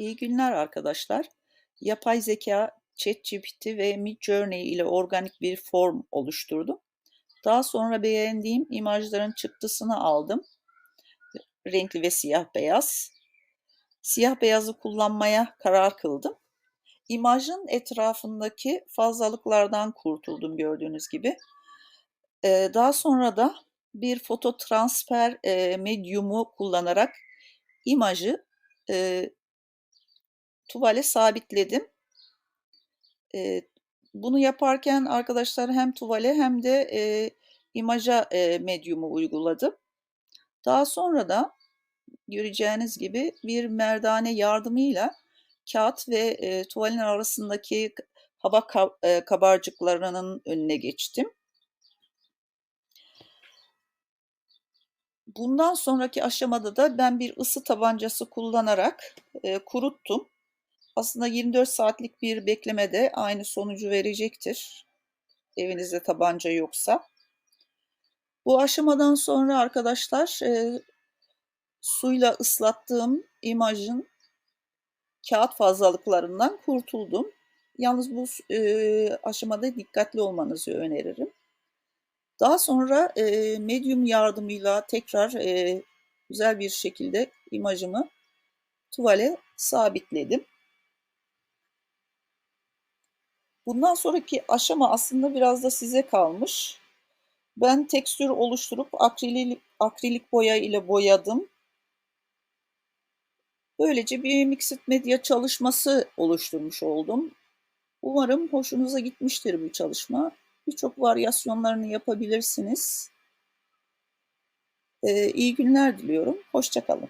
İyi günler arkadaşlar. Yapay zeka, ChatGPT ve Midjourney ile organik bir form oluşturdum. Daha sonra beğendiğim imajların çıktısını aldım. Renkli ve siyah beyaz. Siyah beyazı kullanmaya karar kıldım. İmajın etrafındaki fazlalıklardan kurtuldum gördüğünüz gibi. Ee, daha sonra da bir foto transfer e, medyumu kullanarak imajı e, tuvale sabitledim. E, bunu yaparken arkadaşlar hem tuvale hem de e, imaja e, medyumu uyguladım. Daha sonra da göreceğiniz gibi bir merdane yardımıyla kağıt ve e, tuvalin arasındaki hava e, kabarcıklarının önüne geçtim. Bundan sonraki aşamada da ben bir ısı tabancası kullanarak e, kuruttum. Aslında 24 saatlik bir beklemede aynı sonucu verecektir. Evinizde tabanca yoksa. Bu aşamadan sonra arkadaşlar e, suyla ıslattığım imajın kağıt fazlalıklarından kurtuldum. Yalnız bu e, aşamada dikkatli olmanızı öneririm. Daha sonra e, medium yardımıyla tekrar e, güzel bir şekilde imajımı tuvale sabitledim. Bundan sonraki aşama aslında biraz da size kalmış. Ben tekstür oluşturup akrilik, akrilik boya ile boyadım. Böylece bir Mixed Media çalışması oluşturmuş oldum. Umarım hoşunuza gitmiştir bu çalışma. Birçok varyasyonlarını yapabilirsiniz. Ee, iyi günler diliyorum. Hoşçakalın.